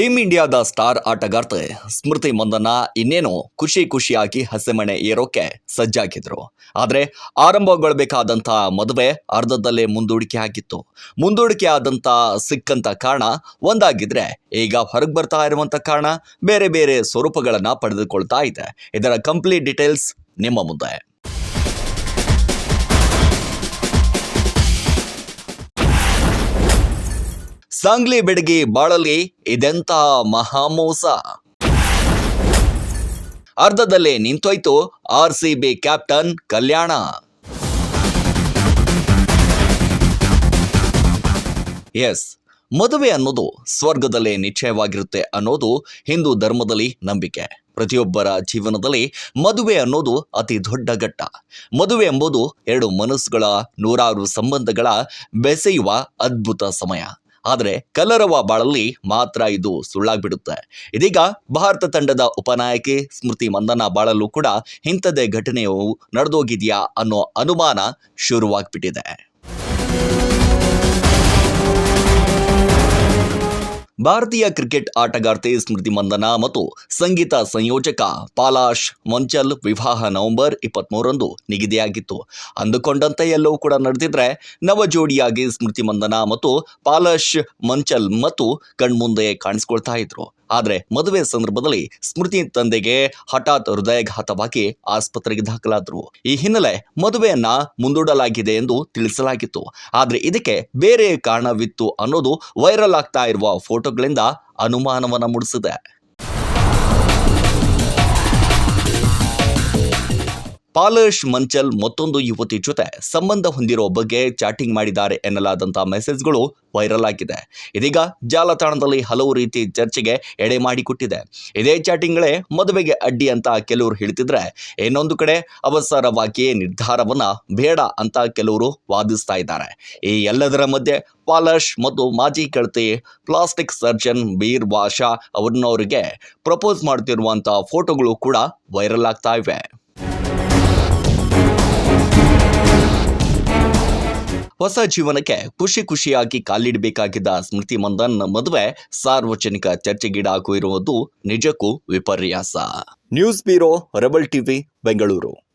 Team ಇಂಡಿಯಾದ star ಆಟಗಾರ್ತೆ ಸ್ಮೃತಿ ಮಂದನ್ನ ಇನ್ನೇನು ಖುಷಿ ಖುಷಿಯಾಗಿ ಹಸೆಮಣೆ ಏರೋಕೆ ಸಜ್ಜಾಗಿದ್ರು. ಆದರೆ ಆರಂಭಗೊಳ್ಳಬೇಕಾದಂಥ ಮದುವೆ ಅರ್ಧದಲ್ಲೇ ಮುಂದೂಡಿಕೆ ಆಗಿತ್ತು. ಮುಂದೂಡಿಕೆ ಆದಂಥ ಸಿಕ್ಕಂತ ಕಾರಣ ಒಂದಾಗಿದ್ರೆ ಈಗ ಹೊರಗೆ ಬರ್ತಾ ಇರುವಂತ ಕಾರಣ ಬೇರೆ ಬೇರೆ ಸ್ವರೂಪಗಳನ್ನು ಪಡೆದುಕೊಳ್ತಾ ಇದೆ. ಇದರ ಕಂಪ್ಲೀಟ್ ಡೀಟೇಲ್ಸ್ ನಿಮ್ಮ ಮುಂದೆ. ಸಾಂಗ್ಲಿ ಬೆಡಗಿ ಬಾಳಲಿ ಇದೆಂತ ಮಹಾಮೋಸ. ಅರ್ಧದಲ್ಲೇ ನಿಂತೋಯ್ತು ಆರ್ ಸಿ ಬಿ ಕ್ಯಾಪ್ಟನ್ ಕಲ್ಯಾಣ. ಎಸ್, ಮದುವೆ ಅನ್ನೋದು ಸ್ವರ್ಗದಲ್ಲೇ ನಿಶ್ಚಯವಾಗಿರುತ್ತೆ ಅನ್ನೋದು ಹಿಂದೂ ಧರ್ಮದಲ್ಲಿ ನಂಬಿಕೆ. ಪ್ರತಿಯೊಬ್ಬರ ಜೀವನದಲ್ಲಿ ಮದುವೆ ಅನ್ನೋದು ಅತಿ ದೊಡ್ಡ ಘಟ್ಟ. ಮದುವೆ ಎಂಬುದು ಎರಡು ಮನಸ್ಸುಗಳ ನೂರಾರು ಸಂಬಂಧಗಳ ಬೆಸೆಯುವ ಅದ್ಭುತ ಸಮಯ. ಆದರೆ ಕಲರವ ಬಾಳಲ್ಲಿ ಮಾತ್ರ ಇದು ಸುಳ್ಳಾಗ್ಬಿಡುತ್ತೆ. ಇದೀಗ ಭಾರತ ತಂಡದ ಉಪನಾಯಕಿ ಸ್ಮೃತಿ ಮಂದನ ಬಾಳಲ್ಲೂ ಕೂಡ ಇಂಥದ್ದೇ ಘಟನೆಯು ನಡೆದೋಗಿದೆಯಾ ಅನ್ನೋ ಅನುಮಾನ ಶುರುವಾಗ್ಬಿಟ್ಟಿದೆ. ಭಾರತೀಯ ಕ್ರಿಕೆಟ್ ಆಟಗಾರ್ತಿ ಸ್ಮೃತಿ ಮಂದನಾ ಮತ್ತು ಸಂಗೀತ ಸಂಯೋಜಕ ಪಾಲಾಶ್ ಮೊಂಚಲ್ ವಿವಾಹ ನವೆಂಬರ್ ಇಪ್ಪತ್ತ್ಮೂರರಂದು ನಿಗದಿಯಾಗಿತ್ತು. ಅಂದುಕೊಂಡಂತೆ ಎಲ್ಲವೂ ಕೂಡ ನಡೆದಿದ್ರೆ ನವ ಜೋಡಿಯಾಗಿ ಸ್ಮೃತಿ ಮಂದನಾ ಮತ್ತು ಪಾಲಾಶ್ ಮಂಚಲ್ ಮತ್ತು ಕಣ್ಮುಂದೆ ಕಾಣಿಸ್ಕೊಳ್ತಾ ಇದ್ರು. ಆದರೆ ಮದುವೆ ಸಂದರ್ಭದಲ್ಲಿ ಸ್ಮೃತಿ ತಂದೆಗೆ ಹಠಾತ್ ಹೃದಯಘಾತವಾಗಿ ಆಸ್ಪತ್ರೆಗೆ ದಾಖಲಾದರು. ಈ ಹಿನ್ನೆಲೆ ಮದುವೆಯನ್ನ ಮುಂದೂಡಲಾಗಿದೆ ಎಂದು ತಿಳಿಸಲಾಗಿತ್ತು. ಆದರೆ ಇದಕ್ಕೆ ಬೇರೆ ಕಾರಣವಿತ್ತು ಅನ್ನೋದು ವೈರಲ್ ಆಗ್ತಾ ಇರುವ ಫೋಟೋಗಳಿಂದ ಅನುಮಾನವನ್ನು ಮೂಡಿಸಿದೆ. ಪಾಲರ್ಶ್ ಮಂಚಲ್ ಮತ್ತೊಂದು ಯುವತಿ ಜೊತೆ ಸಂಬಂಧ ಹೊಂದಿರೋ ಬಗ್ಗೆ ಚಾಟಿಂಗ್ ಮಾಡಿದ್ದಾರೆ ಎನ್ನಲಾದಂಥ ಮೆಸೇಜ್ಗಳು ವೈರಲ್ ಆಗಿದೆ. ಇದೀಗ ಜಾಲತಾಣದಲ್ಲಿ ಹಲವು ರೀತಿ ಚರ್ಚೆಗೆ ಎಡೆ ಮಾಡಿಕೊಟ್ಟಿದೆ. ಇದೇ ಚಾಟಿಂಗ್ಗಳೇ ಮದುವೆಗೆ ಅಡ್ಡಿ ಅಂತ ಕೆಲವರು ಹೇಳ್ತಿದ್ರೆ, ಇನ್ನೊಂದು ಕಡೆ ಅವಸರವಾಗಿಯೇ ನಿರ್ಧಾರವನ್ನ ಬೇಡ ಅಂತ ಕೆಲವರು ವಾದಿಸ್ತಾ ಇದ್ದಾರೆ. ಈ ಎಲ್ಲದರ ಮಧ್ಯೆ ಪಾಲಶ್ ಮತ್ತು ಮಾಜಿ ಕಳತಿ ಪ್ಲಾಸ್ಟಿಕ್ ಸರ್ಜನ್ ಬೀರ್ ಬಾಷಾ ಅವ್ರನ್ನವರಿಗೆ ಪ್ರಪೋಸ್ ಮಾಡ್ತಿರುವಂಥ ಫೋಟೋಗಳು ಕೂಡ ವೈರಲ್ ಆಗ್ತಾ ಇವೆ. ಹೊಸ ಜೀವನಕ್ಕೆ ಖುಷಿ ಖುಷಿಯಾಗಿ ಕಾಲಿಡಬೇಕಾಗಿದ್ದ ಸ್ಮೃತಿ ಮಂದನ್ ಮದುವೆ ಸಾರ್ವಜನಿಕ ಚರ್ಚೆಗೀಡಾಗಿರುವುದು ನಿಜಕ್ಕೂ ವಿಪರ್ಯಾಸ. News bureau, Rebel TV, Bengaluru.